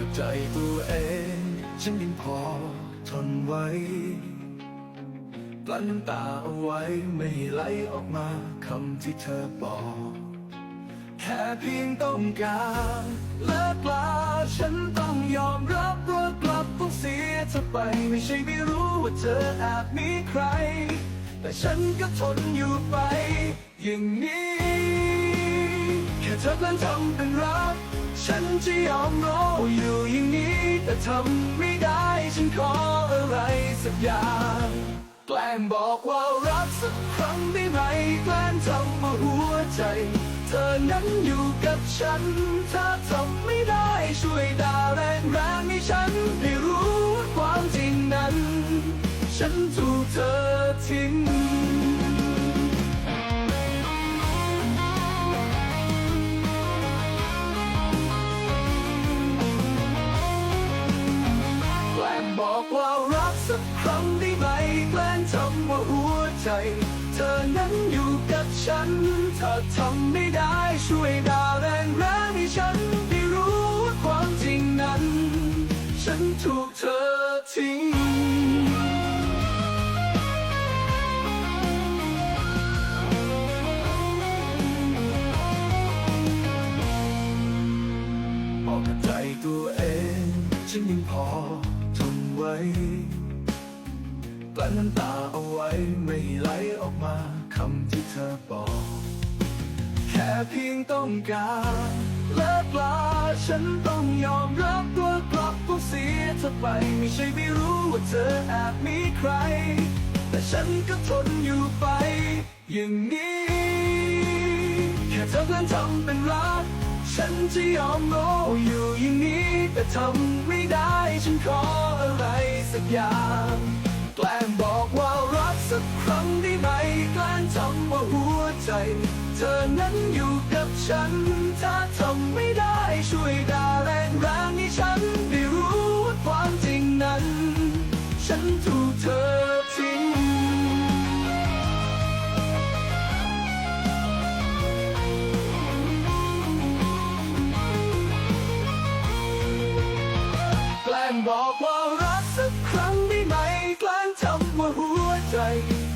กับใจตัวเอง ฉันยังพอทนไว้กลั้นน้ำตาเอาไว้ไม่ไหลออกมาคำที่เธอบอก แค่เพียงต้องการเลิกลาฉันต้องยอมรับว่ากลับต้องเสียเธอไป ไม่ใช่ไม่รู้ว่าเธอแอบมีใคร แต่ฉันก็ทนอยู่ไป อย่างนี้ แค่เธอเพลินทำเป็นรัก ฉันจะยอมรออยู่อย่างนี้ แต่ทำไม่ได้ฉันขออะไรสักอย่างแกล้งบอกว่ารักสักครั้งได้ไหมแกล้งทำมาหัวใจ เธอนั้นอยู่กับฉัน ถ้าทำไม่ได้ช่วยด่าแรงแรงให้ฉันได้รู้ความจริงนั้น ฉันถูกเธอทิ้ง ได้ไหมแกล้งทำว่าหัวใจ เธอนั้นอยู่กับฉัน ถ้าทำไม่ได้ช่วยด่าแรงแรงให้ฉันได้รู้ว่าความจริงนั้น ฉันถูกเธอทิ้งบอกกับใจตัวเอง ฉันยังพอทนไว้ นน้ำตาเอาไว้ไม่ไหลออกมาคำที่เธอบอก แค่เพียงต้องการเลิกลาฉันต้องยอมรับว่ากลับต้องเสียเธอไปไม่ใช่ไม่รู้ว่าเธอแอบมีใคร แต่ฉันก็ทนอยู่ไป อย่างนี้ แค่เธอเพลินทำเป็นรักฉันจะยอมโง่อยู่อย่างนี้ แต่ทำไม่ได้ฉันขออะไรสักอย่าง งบอกว่ารักสักครั้งได้ไหมแกล้งทำว่าหัวใจ เธอนั้นอยู่กับฉัน ถ้าทำไม่ได้ช่วยด่าแรงแรงให้ฉันได้รู้ว่าความจริงนั้น ฉันถูกเธอทิ้งแกล้งบอกว่า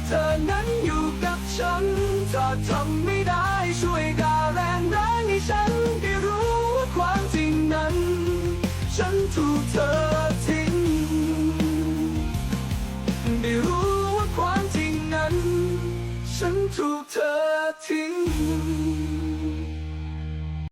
เธอนั้นอยู่กับฉัน ถ้าทำไม่ได้ช่วยด่าแรงแรงให้ฉันได้รู้ว่าความจริงนั้น ฉันถูกเธอ